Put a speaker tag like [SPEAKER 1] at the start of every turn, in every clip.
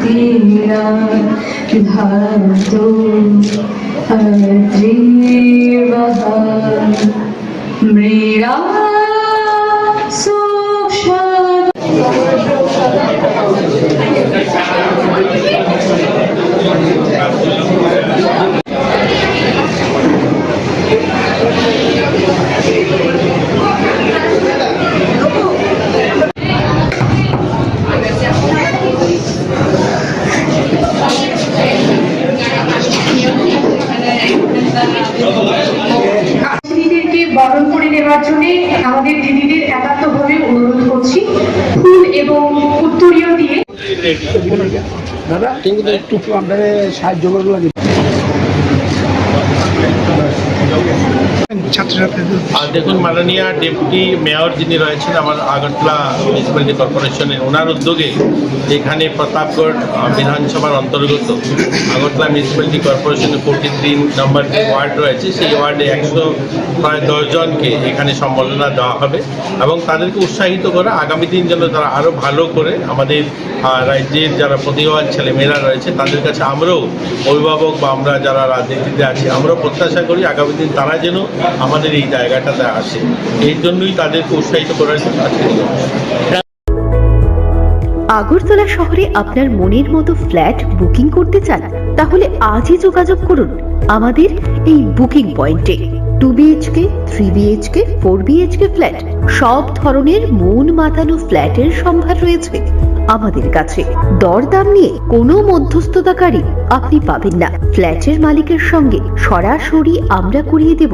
[SPEAKER 1] तेरा धातु अजीवः मृरा
[SPEAKER 2] বরণ করে নেওয়ার জন্য আমাদের দিদিদের করছি
[SPEAKER 3] দাদা কিন্তু একটু আপনাদের সাহায্য করব লাগে
[SPEAKER 4] আর দেখুন, মাননীয় ডেপুটি মেয়র যিনি রয়েছেন, আমার আগরতলা মিউনিসিপ্যালিটি কর্পোরেশনের ওনার উদ্যোগে এখানে প্রতাপগড় বিধানসভার অন্তর্গত আগরতলা মিউনিসিপ্যালিটি কর্পোরেশনের ফোর্টি থ্রি নম্বর যে ওয়ার্ড রয়েছে, সেই ওয়ার্ডে একশো প্রায় দশজনকে এখানে সম্বর্ধনা দেওয়া হবে এবং তাদেরকে উৎসাহিত করে আগামী দিন যেন তারা আরও ভালো করে আমাদের রাজ্যের যারা প্রতিভাবান ছেলেমেয়েরা রয়েছে, তাদের কাছে আমরাও অভিভাবক বা আমরা যারা রাজনীতিতে আছি, আমরাও প্রত্যাশা করি আগামী দিন তারা যেন আমাদের এই জায়গাটাতে আসে। এই জন্যই তাদেরকে উৎসাহিত করার জন্য আজকে
[SPEAKER 5] আগরতলা শহরে আপনার মনের মতো ফ্ল্যাট বুকিং করতে চান, তাহলে আজই যোগাযোগ করুন। আমাদের এই বুকিং পয়েন্টে। Two BHK three BHK four BHK flat, সব ধরনের মন মাতানো ফ্ল্যাটের সম্ভার রয়েছে। আমাদের কাছে দরদাম নিয়ে কোনো মধ্যস্থতাকারী আপনি পাবেন না। ফ্ল্যাটের মালিকের সঙ্গে সরাসরি আমরা করিয়ে দেব।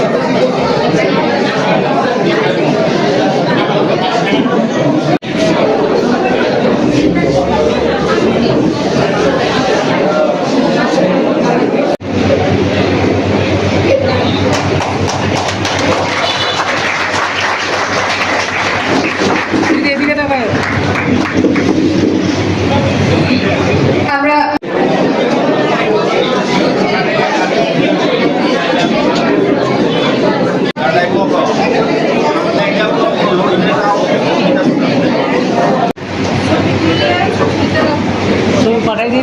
[SPEAKER 2] Thank
[SPEAKER 1] you.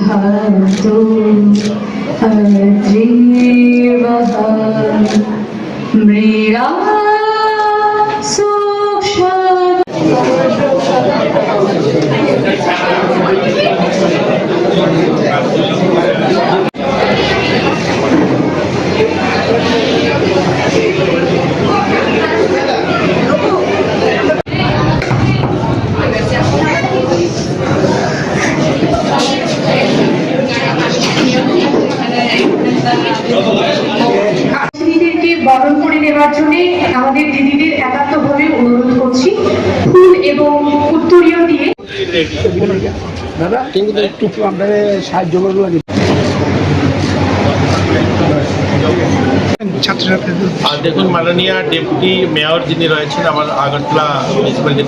[SPEAKER 1] धातु अजीवः मृरा
[SPEAKER 2] জন্য আমাদের দিদিদের একাত্মভাবে অনুরোধ করছি ফুল এবং উত্তরীয় দিয়ে।
[SPEAKER 3] দাদা কিন্তু একটু আপনাদের সাহায্য করব
[SPEAKER 4] আর দেখুন মাননীয় ডেপুটি মেয়র যিনি রয়েছেন আমার আগরতলা মিউনিসিপ্যালিটি